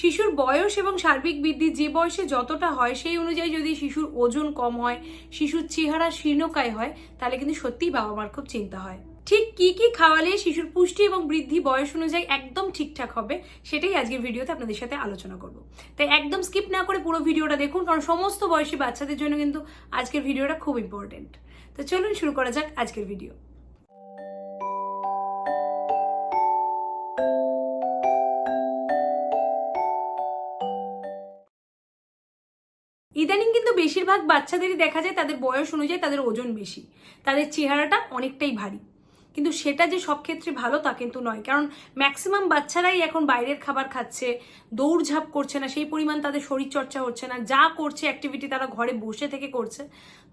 শিশুর বয়স এবং সার্বিক বৃদ্ধি যে বয়সে যতটা হয়, সেই অনুযায়ী যদি শিশুর ওজন কম হয়, শিশুর চেহারা শীর্ণকায় হয়, তাহলে কিন্তু সত্যিই বাবা মার খুব চিন্তা হয়। ঠিক কি কি খাওয়ালে শিশুর পুষ্টি এবং বৃদ্ধি বয়স অনুযায়ী একদম ঠিকঠাক হবে, সেটাই আজকের ভিডিওতে আপনাদের সাথে আলোচনা করব। তাই একদম স্কিপ না করে পুরো ভিডিওটা দেখুন, কারণ সমস্ত বয়সী বাচ্চাদের জন্য কিন্তু আজকের ভিডিওটা খুব ইম্পর্টেন্ট তো চলুন শুরু করা যাক আজকের ভিডিও। ইদানিং কিন্তু বেশিরভাগ বাচ্চাদেরই দেখা যায় তাদের বয়স অনুযায়ী তাদের ওজন বেশি। তাদের চেহারাটা অনেকটাই ভারী। কিন্তু সেটা যে সব ক্ষেত্রে ভালো তা কিন্তু নয়। কারণ ম্যাক্সিমাম বাচ্চারাই এখন বাইরের খাবার খাচ্ছে, দৌড়ঝাঁপ করছে না, সেই পরিমাণ তাদের শরীর চর্চা হচ্ছে না, যা করছে অ্যাক্টিভিটি তারা ঘরে বসে থেকে করছে।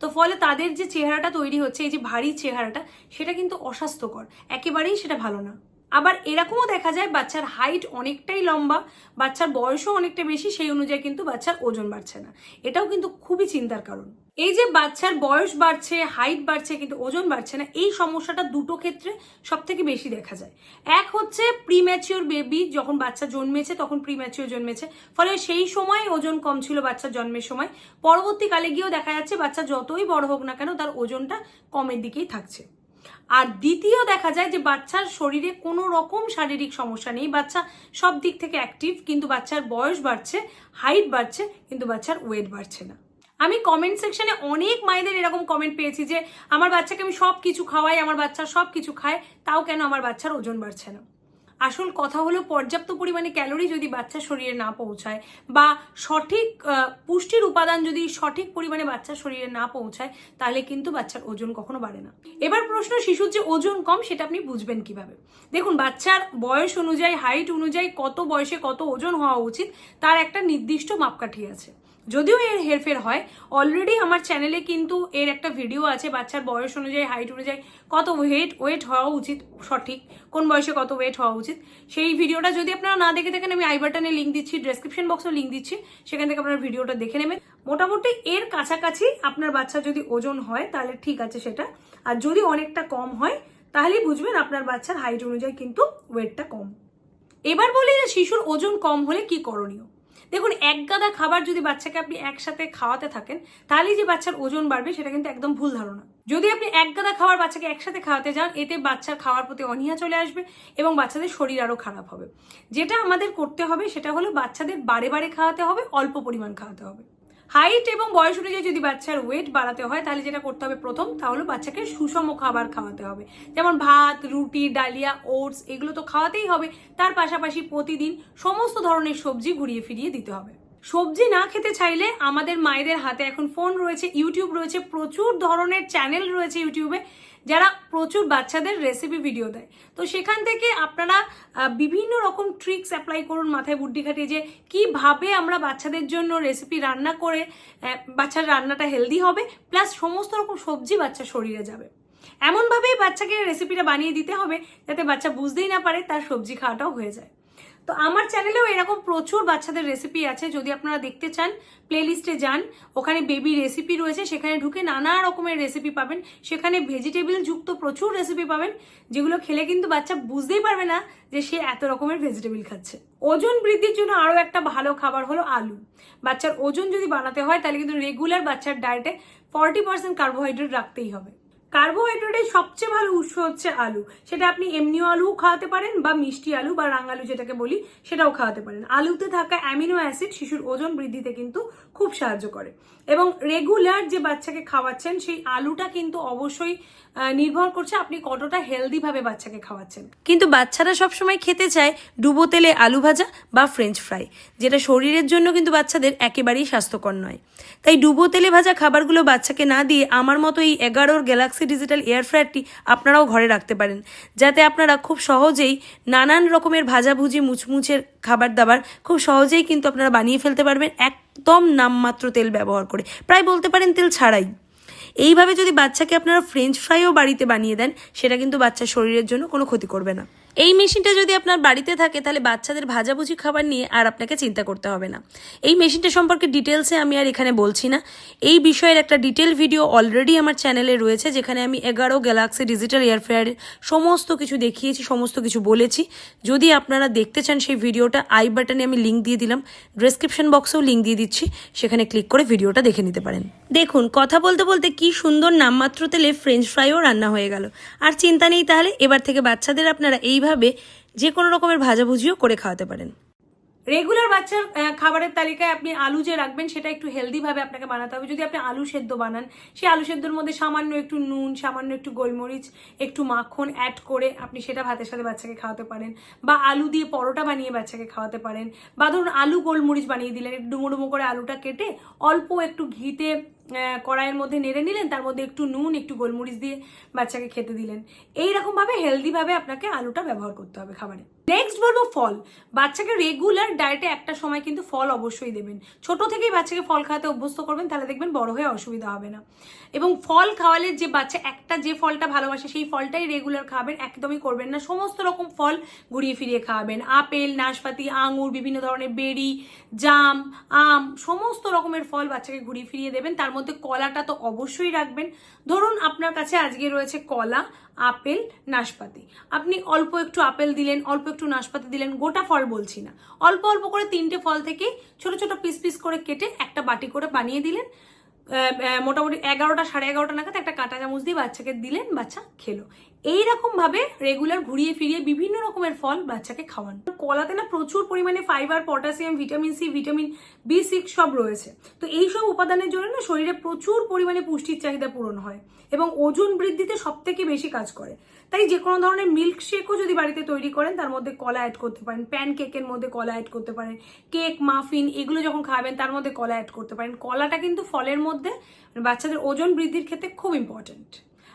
তো ফলে তাদের যে চেহারাটা তৈরি হচ্ছে, এই যে ভারী চেহারাটা, সেটা কিন্তু অস্বাস্থ্যকর। একেবারেই সেটা ভালো না। আবার এরকমও দেখা যায় বাচ্চার হাইট অনেকটাই লম্বা, বাচ্চার বয়সও অনেকটা বেশি, সেই অনুযায়ী কিন্তু বাচ্চার ওজন বাড়ছে না। এটাও কিন্তু খুবই চিন্তার কারণ। এই যে বাচ্চার বয়স বাড়ছে হাইট বাড়ছে, কিন্তু ওজন বাড়ছে না, এই সমস্যাটা দুটো ক্ষেত্রে সব থেকে বেশি দেখা যায়। এক হচ্ছে প্রিম্যাচিওর বেবি যখন বাচ্চা জন্মেছে, তখন প্রিম্যাচিওর জন্মেছে। ফলে সেই সময় ওজন কম ছিল বাচ্চার জন্মের সময়। পরবর্তীকালে গিয়েও দেখা যাচ্ছে বাচ্চা যতই বড় হোক না কেন তার ওজনটা কমের দিকেই থাকছে। আর দ্বিতীয় দেখা যায় যে বাচ্চার শরীরে কোনো রকম শারীরিক সমস্যা নেই। বাচ্চা সব দিক থেকে অ্যাক্টিভ কিন্তু বাচ্চার বয়স বাড়ছে হাইট বাড়ছে, কিন্তু বাচ্চার ওয়েট বাড়ছে না। আমি কমেন্ট সেকশনে অনেক মায়েদের এরকম কমেন্ট পেয়েছি যে, আমার বাচ্চাকে আমি সব কিছু খাওয়াই, আমার বাচ্চা সব কিছু খায়, তাও কেন আমার বাচ্চার ওজন বাড়ছে না? আসল কথা হলো পর্যাপ্ত পরিমাণে ক্যালোরি যদি বাচ্চার শরীরে না পৌঁছায় বা সঠিক পুষ্টির উপাদান যদি সঠিক পরিমাণে বাচ্চার শরীরে না পৌঁছায়, তাহলে কিন্তু বাচ্চার ওজন কখনো বাড়ে না। এবার প্রশ্ন, শিশুর যে ওজন কম সেটা আপনি বুঝবেন কীভাবে? দেখুন, বাচ্চার বয়স অনুযায়ী, হাইট অনুযায়ী কত বয়সে কত ওজন হওয়া উচিত, তার একটা নির্দিষ্ট মাপকাঠি আছে। যদিও এর হেরফের হয় অলরেডি আমার চ্যানেলে কিন্তু এর একটা ভিডিও আছে, বাচ্চার বয়স অনুযায়ী হাইট অনুযায়ী, কত ওয়েট ওয়েট হওয়া উচিত, সঠিক, কোন বয়সে কত ওয়েট হওয়া উচিত। সেই ভিডিওটা যদি আপনারা না দেখে থাকেন, আমি আই বাটনে লিঙ্ক দিচ্ছি ডেসক্রিপশন বক্সেও লিঙ্ক দিচ্ছি, সেখান থেকে আপনারা ভিডিওটা দেখে নেবেন। মোটামুটি এর কাছাকাছি আপনার বাচ্চা যদি ওজন হয়, তাহলে ঠিক আছে সেটা। আর যদি অনেকটা কম হয়, তাহলেই বুঝবেন আপনার বাচ্চার হাইট অনুযায়ী কিন্তু ওয়েটটা কম। এবার বলি যে শিশুর ওজন কম হলে কি করণীয়? দেখুন, এক গাদা খাবার যদি বাচ্চাকে আপনি একসাথে খাওয়াতে থাকেন, তাহলেই যে বাচ্চার ওজন বাড়বে সেটা কিন্তু একদম ভুল ধারণা। যদি আপনি এক গাদা খাওয়ার বাচ্চাকে একসাথে খাওয়াতে যান, এতে বাচ্চার খাওয়ার প্রতি অনীহা চলে আসবে এবং বাচ্চাদের শরীর আরও খারাপ হবে। যেটা আমাদের করতে হবে, সেটা হলো বাচ্চাদের বারে বারে খাওয়াতে হবে, অল্প পরিমাণ খাওয়াতে হবে। হাইট এবং বয়স অনুযায়ী যদি বাচ্চার ওয়েট বাড়াতে হয়, তাহলে যেটা করতে হবে প্রথম তাহলে বাচ্চাকে সুষম খাবার খাওয়াতে হবে। যেমন ভাত, রুটি, ডালিয়া, ওটস, এগুলো তো খাওয়াতেই হবে। তার পাশাপাশি প্রতিদিন সমস্ত ধরনের সবজি ঘুরিয়ে ফিরিয়ে দিতে হবে। সবজি না খেতে চাইলে আমাদের মায়েদের হাতে এখন ফোন রয়েছে ইউটিউব রয়েছে, প্রচুর ধরনের চ্যানেল রয়েছে ইউটিউবে যারা প্রচুর বাচ্চাদের রেসিপি ভিডিও দেয়। তো সেখান থেকে আপনারা বিভিন্ন রকম ট্রিক্স অ্যাপ্লাই করুন মাথায় বুদ্ধি খাটিয়ে যে কীভাবে আমরা বাচ্চাদের জন্য রেসিপি রান্না করে বাচ্চার রান্নাটা হেলদি হবে প্লাস সমস্ত রকম সবজি বাচ্চার শরীরে যাবে। এমনভাবেই বাচ্চাকে রেসিপিটা বানিয়ে দিতে হবে, যাতে বাচ্চা বুঝতেই না পারে তার সবজি খাওয়াটাও হয়ে যায়। তো আমার চ্যানেলেও এরকম প্রচুর বাচ্চাদের রেসিপি আছে, যদি আপনারা দেখতে চান প্লেলিস্টে যান, ওখানে বেবি রেসিপি রয়েছে, সেখানে ঢুকে নানা রকমের রেসিপি পাবেন, সেখানে ভেজিটেবল যুক্ত প্রচুর রেসিপি পাবেন, যেগুলো খেলে কিন্তু বাচ্চা বুঝতেই পারবে না যে সে এত রকমের ভেজিটেবল খাচ্ছে। ওজন বৃদ্ধির জন্য আরও একটা ভালো খাবার হলো আলু। বাচ্চার ওজন যদি বানাতে হয়, তাহলে কিন্তু রেগুলার বাচ্চার ডায়েটে ফর্টি পার্সেন্ট কার্বোহাইড্রেট রাখতেই হবে। কার্বোহাইড্রেটের সবচেয়ে ভালো উৎস হচ্ছে আলু। সেটা আপনি এমনিও আলুও খাওয়াতে পারেন বা মিষ্টি আলু বা রাঙালু যেটাকে বলি, সেটাও খাওয়াতে পারেন। আলুতে থাকা অ্যামিনো অ্যাসিড শিশুর ওজন বৃদ্ধিতে কিন্তু খুব সাহায্য করে। এবং রেগুলার যে বাচ্চাকে খাওয়াচ্ছেন, সেই আলুটা কিন্তু অবশ্যই নির্ভর করছে আপনি কতটা হেলদি ভাবে বাচ্চাকে খাওয়াচ্ছেন। কিন্তু বাচ্চারা সবসময় খেতে চায় ডুবো তেলে আলু ভাজা বা ফ্রেঞ্চ ফ্রাই, যেটা শরীরের জন্য কিন্তু বাচ্চাদের একেবারেই স্বাস্থ্যকর নয়। তাই ডুবো তেলে ভাজা খাবারগুলো বাচ্চাকে না দিয়ে আমার মতো এই এগারোর গ্যালাক্সি ডিজিটাল এয়ার ফ্রায়ারটি আপনারাও ঘরে রাখতে পারেন, যাতে আপনারা খুব সহজেই নানান রকমের ভাজাভুজি, মুচমুচের খাবার দাবার খুব সহজেই কিন্তু আপনারা বানিয়ে ফেলতে পারবেন একদম নামমাত্র তেল ব্যবহার করে। প্রায় বলতে পারেন তেল ছাড়াই। এইভাবে যদি বাচ্চাকে আপনারা ফ্রেঞ্চ ফ্রাইও বাড়িতে বানিয়ে দেন, সেটা কিন্তু বাচ্চার শরীরের জন্য কোনো ক্ষতি করবে না। এই মেশিনটা যদি আপনার বাড়িতে থাকে, তাহলে বাচ্চাদের ভাজাভুজি খাবার নিয়ে আর আপনাকে চিন্তা করতে হবে না। এই মেশিনটা সম্পর্কে ডিটেলসে আমি আর এখানে বলছি না। এই বিষয়ের একটা ডিটেল ভিডিও অলরেডি আমার চ্যানেলে রয়েছে, যেখানে আমি এগারো গ্যালাক্সি ডিজিটাল এয়ারফেয়ারের সমস্ত কিছু দেখিয়েছি, সমস্ত কিছু বলেছি। যদি আপনারা দেখতে চান সেই ভিডিওটা, আই বাটনে আমি লিঙ্ক দিয়ে দিলাম। ডেসক্রিপশন বক্সেও লিঙ্ক দিয়ে দিচ্ছি। সেখানে ক্লিক করে ভিডিওটা দেখে নিতে পারেন। দেখুন, কথা বলতে বলতে কি সুন্দর নামমাত্র তেলে ফ্রেঞ্চ ফ্রাইও রান্না হয়ে গেল। আর চিন্তা নেই তাহলে, এবার থেকে বাচ্চাদের আপনারা এইভাবে যে কোনো রকমের ভাজাভুজিও করে খাওয়াতে পারেন। রেগুলার বাচ্চার খাবারের তালিকায় আপনি আলু যে রাখবেন, সেটা একটু হেলদিভাবে আপনাকে বানাতে হবে। যদি আপনি আলু সেদ্ধ বানান, সেই আলু সেদ্ধর মধ্যে সামান্য একটু নুন, সামান্য একটু গোলমরিচ, একটু মাখন অ্যাড করে আপনি সেটা ভাতের সাথে বাচ্চাকে খাওয়াতে পারেন। বা আলু দিয়ে পরোটা বানিয়ে বাচ্চাকে খাওয়াতে পারেন। বা ধরুন আলু গোলমরিচ বানিয়ে দিলেন ডুমো ডুমো করে আলুটা কেটে অল্প একটু ঘিতে কড়াইয়ের মধ্যে নেড়ে নিলেন, তার মধ্যে একটু নুন, একটু গোলমরিচ দিয়ে বাচ্চাকে খেতে দিলেন। এইরকম ভাবে হেলদি ভাবে আপনাকে আলুটা ব্যবহার করতে হবে খাবারে। নেক্সট বলব ফল। বাচ্চাকে রেগুলার ডায়েটে একটা সময় কিন্তু ফল অবশ্যই দেবেন। ছোট থেকেই বাচ্চাকে ফল খাওয়াতে অভ্যস্ত করবেন, তাহলে দেখবেন বড় হয়ে অসুবিধা হবে না। এবং ফল খাওয়ালে যে বাচ্চা একটা যে ফলটা ভালোবাসে, সেই ফলটাই রেগুলার খাবেন, একদমই করবেন না। সমস্ত রকম ফল ঘুরিয়ে ফিরিয়ে খাওয়াবেন আপেল, নাশপাতি, আঙুর, বিভিন্ন ধরনের বেরি, জাম, আম, সমস্ত রকমের ফল বাচ্চাকে ঘুরিয়ে ফিরিয়ে দেবেন। তার মধ্যে কলাটা তো অবশ্যই রাখবেন। ধরুন আপনার কাছে আজকে রয়েছে কলা, আপেল, নাশপাতি। আপনি অল্প একটু আপেল দিলেন, অল্প একটু নাশপাতি দিলেন, গোটা ফল বলছি না। অল্প অল্প করে তিনটে ফল থেকে ছোট ছোট পিস পিস করে কেটে একটা বাটি করে বানিয়ে দিলেন। মোটামুটি এগারোটা, সাড়ে এগারোটা নাগাদ একটা কাঁটা চামচ দিয়ে বাচ্চাকে দিলেন, বাচ্চা খেলো। এইরকম ভাবে রেগুলার ঘুরিয়ে ফিরিয়ে বিভিন্ন রকমের ফল বাচ্চাকে খাওয়ান। কলাতে না প্রচুর পরিমাণে fibre potassium vitamin C vitamin B six সব রয়েছে। তো এই সব উপাদানের জন্য না শরীরে প্রচুর পরিমাণে পুষ্টির চাহিদা পূরণ হয় এবং ওজন বৃদ্ধিতে সব থেকে বেশি কাজ করে। তাই যে কোনো ধরনের মিল্ক শেকও যদি বাড়িতে তৈরি করেন, তার মধ্যে কলা অ্যাড করতে পারেন প্যান কেকের মধ্যে কলা অ্যাড করতে পারেন কেক মাফিন এগুলো যখন খাবেন, তার মধ্যে কলা অ্যাড করতে পারেন। কলাটা কিন্তু ফলের মধ্যে বাচ্চাদের ওজন বৃদ্ধির ক্ষেত্রে খুব ইম্পর্ট্যান্ট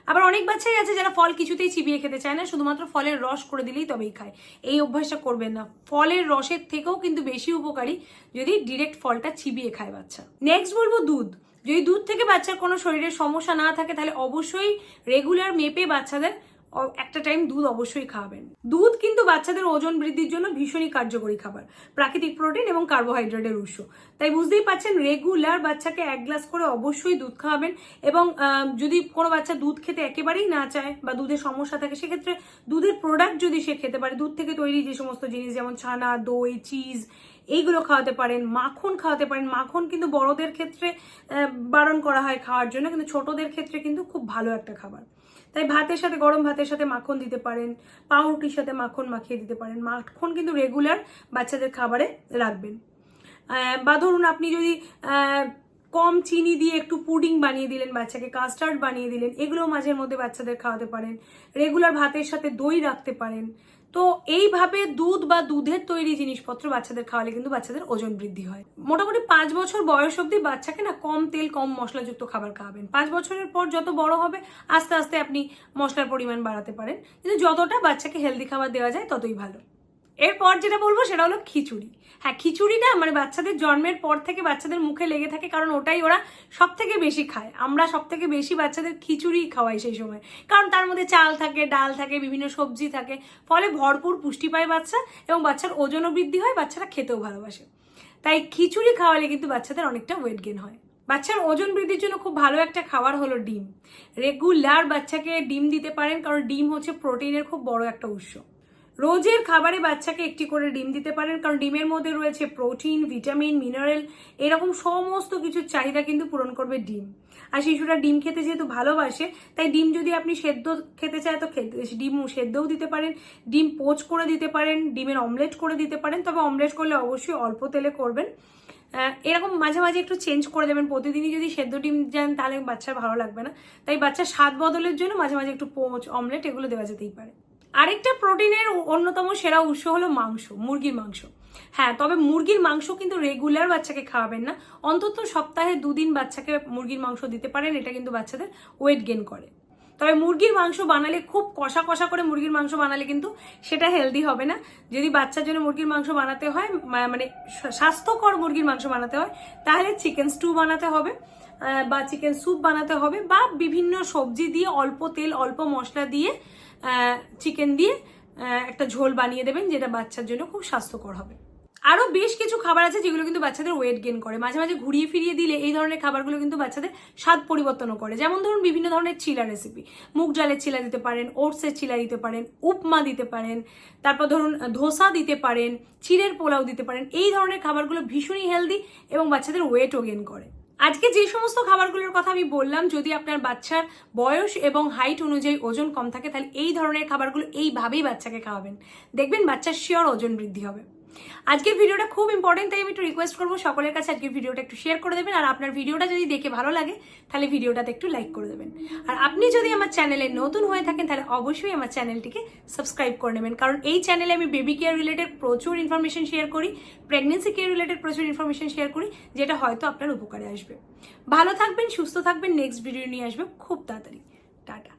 আবার অনেক বাচ্চাই আছে যারা ফল কিছুতেই চিবিয়ে খেতে চায় না, শুধুমাত্র ফলের রস করে দিলেই তবেই খায়। এই অভ্যাসটা করবেন না। ফলের রসের থেকেও কিন্তু বেশি উপকারী যদি ডিরেক্ট ফলটা চিবিয়ে খায় বাচ্চা। নেক্সট বলব দুধ। যদি দুধ থেকে বাচ্চার কোনো শরীরের সমস্যা না থাকে, তাহলে অবশ্যই রেগুলার মেপে বাচ্চাদের একটা টাইম দুধ অবশ্যই খাওয়াবেন দুধ কিন্তু বাচ্চাদের ওজন বৃদ্ধির জন্য ভীষণই কার্যকরী খাবার। প্রাকৃতিক প্রোটিন এবং কার্বোহাইড্রেটের উৎস। তাই বুঝতেই পাচ্ছেন রেগুলার বাচ্চাকে এক গ্লাস করে অবশ্যই দুধ খাওয়াবেন এবং যদি কোনো বাচ্চা দুধ খেতে একেবারেই না চায় বা দুধের সমস্যা থাকে, সেক্ষেত্রে দুধের প্রোডাক্ট যদি সে খেতে পারে, দুধ থেকে তৈরি যে সমস্ত জিনিস, যেমন ছানা, দই চিজ এইগুলো খাওয়াতে পারেন, মাখন খাওয়াতে পারেন। মাখন কিন্তু বড়দের ক্ষেত্রে বারণ করা হয় খাওয়ার জন্য, কিন্তু ছোটদের ক্ষেত্রে কিন্তু খুব ভালো একটা খাবার। তাই ভাতের সাথে, গরম ভাতের সাথে মাখন দিতে পারেন, পাউরুটির সাথে মাখন মাখিয়ে দিতে পারেন। মাখন কিন্তু রেগুলার বাচ্চাদের খাবারে রাখবেন। বা ধরুন আপনি যদি কম চিনি দিয়ে একটু পুডিং বানিয়ে দিলেন, বাচ্চাকে কাস্টার্ড বানিয়ে দিলেন এগুলো মাঝের মধ্যে বাচ্চাদের খাওয়াতে পারেন। রেগুলার ভাতের সাথে দই রাখতে পারেন। তো এইভাবে দুধ বা দুধের তৈরি জিনিসপত্র বাচ্চাদের খাওয়ালে কিন্তু বাচ্চাদের ওজন বৃদ্ধি হয়। মোটামুটি পাঁচ বছর বয়স অবধি বাচ্চাকে না কম তেল, কম মশলাযুক্ত খাবার খাওয়াবেন। পাঁচ বছরের পর যত বড় হবে, আস্তে আস্তে আপনি মশলার পরিমাণ বাড়াতে পারেন। কিন্তু যতটা বাচ্চাকে হেলদি খাবার দেওয়া যায়, ততই ভালো। এরপর যেটা বলব সেটা হলো খিচুড়ি। হ্যাঁ খিচুড়িটা মানে বাচ্চাদের জন্মের পর থেকে বাচ্চাদের মুখে লেগে থাকে কারণ ওটাই ওরা সব থেকে বেশি খায়। আমরা সব থেকে বেশি বাচ্চাদের খিচুড়ি খাওয়াই সেই সময়। কারণ তার মধ্যে চাল থাকে, ডাল থাকে, বিভিন্ন সবজি থাকে। ফলে ভরপুর পুষ্টি পায় বাচ্চা এবং বাচ্চার ওজনও বৃদ্ধি হয়, বাচ্চারা খেতেও ভালোবাসে। তাই খিচুড়ি খাওয়ালে কিন্তু বাচ্চাদের অনেকটা ওয়েট গেন হয়। বাচ্চার ওজন বৃদ্ধির জন্য খুব ভালো একটা খাবার হলো ডিম। রেগুলার বাচ্চাকে ডিম দিতে পারেন, কারণ ডিম হচ্ছে প্রোটিনের খুব বড় একটা উৎস। রোজের খাবারে বাচ্চাকে একটি করে ডিম দিতে পারেন, কারণ ডিমের মধ্যে রয়েছে প্রোটিন, ভিটামিন, মিনারেল, এরকম সমস্ত কিছুর চাহিদা কিন্তু পূরণ করবে ডিম। আর শিশুরা ডিম খেতে যেহেতু ভালোবাসে, তাই ডিম যদি আপনি সেদ্ধ খেতে চায় তো ডিম সেদ্ধও দিতে পারেন, ডিম পোচ করে দিতে পারেন, ডিমের অমলেট করে দিতে পারেন, তবে অমলেট করলে অবশ্যই অল্প তেলে করবেন। এরকম মাঝে মাঝে একটু চেঞ্জ করে দেবেন। প্রতিদিনই যদি সেদ্ধ ডিম দেন, তাহলে বাচ্চার ভালো লাগবে না। তাই বাচ্চার স্বাদ বদলের জন্য মাঝে মাঝে একটু পোচ, অমলেট এগুলো দেওয়া যেতেই পারে। আরেকটা প্রোটিনের অন্যতম সেরা উৎস হলো মাংস, মুরগির মাংস। হ্যাঁ তবে মুরগির মাংস কিন্তু রেগুলার বাচ্চাকে খাওয়াবেন না। অন্তত সপ্তাহে দুদিন বাচ্চাকে মুরগির মাংস দিতে পারেন, এটা কিন্তু বাচ্চাদের ওয়েট গেন করে। তবে মুরগির মাংস বানালে, খুব কষা কষা করে মুরগির মাংস বানালে কিন্তু সেটা হেলদি হবে না। যদি বাচ্চার জন্য মুরগির মাংস বানাতে হয় মানে স্বাস্থ্যকর মুরগির মাংস বানাতে হয়, তাহলে চিকেন স্টু বানাতে হবে। বা চিকেন স্যুপ বানাতে হবে বা বিভিন্ন সবজি দিয়ে অল্প তেল, অল্প মশলা দিয়ে চিকেন দিয়ে একটা ঝোল বানিয়ে দেবেন যেটা বাচ্চার জন্য খুব স্বাস্থ্যকর হবে। আরও বেশ কিছু খাবার আছে যেগুলো কিন্তু বাচ্চাদের ওয়েট গেন করে। মাঝে মাঝে ঘুরিয়ে ফিরিয়ে দিলে এই ধরনের খাবারগুলো কিন্তু বাচ্চাদের স্বাদ পরিবর্তনও করে। যেমন ধরুন বিভিন্ন ধরনের চিলা রেসিপি মুগ ডালের চিলা দিতে পারেন, ওটসের চিলা দিতে পারেন, উপমা দিতে পারেন, তারপর ধরুন ধোসা দিতে পারেন, চিড়ের পোলাও দিতে পারেন। এই ধরনের খাবারগুলো ভীষণই হেলদি এবং বাচ্চাদের ওয়েটও গেন করে। আজকে যে সমস্ত খাবারগুলোর কথা আমি বললাম, যদি আপনার বাচ্চার বয়স এবং হাইট অনুযায়ী ওজন কম থাকে, তাহলে এই ধরনের খাবারগুলো এইভাবেই বাচ্চাকে খাওয়াবেন। দেখবেন বাচ্চার শিওর ওজন বৃদ্ধি হবে। আজকের ভিডিওটা খুব ইম্পর্টেন্ট তাই আমি একটু রিকোয়েস্ট করব সকলের কাছে আজকের ভিডিওটা একটু শেয়ার করে দেবেন। আর আপনার ভিডিওটা যদি দেখে ভালো লাগে, তাহলে ভিডিওটাতে একটু লাইক করে দেবেন। আর আপনি যদি আমার চ্যানেলে নতুন হয়ে থাকেন, তাহলে অবশ্যই আমার চ্যানেলটিকে সাবস্ক্রাইব করে নেবেন। কারণ এই চ্যানেলে আমি বেবি কেয়ার রিলেটেড প্রচুর ইনফরমেশন শেয়ার করি প্রেগনেন্সি কেয়ার রিলেটেড প্রচুর ইনফরমেশন শেয়ার করি, যেটা হয়তো আপনার উপকারে আসবে। ভালো থাকবেন, সুস্থ থাকবেন নেক্সট ভিডিও নিয়ে আসবে খুব তাড়াতাড়ি। টাটা।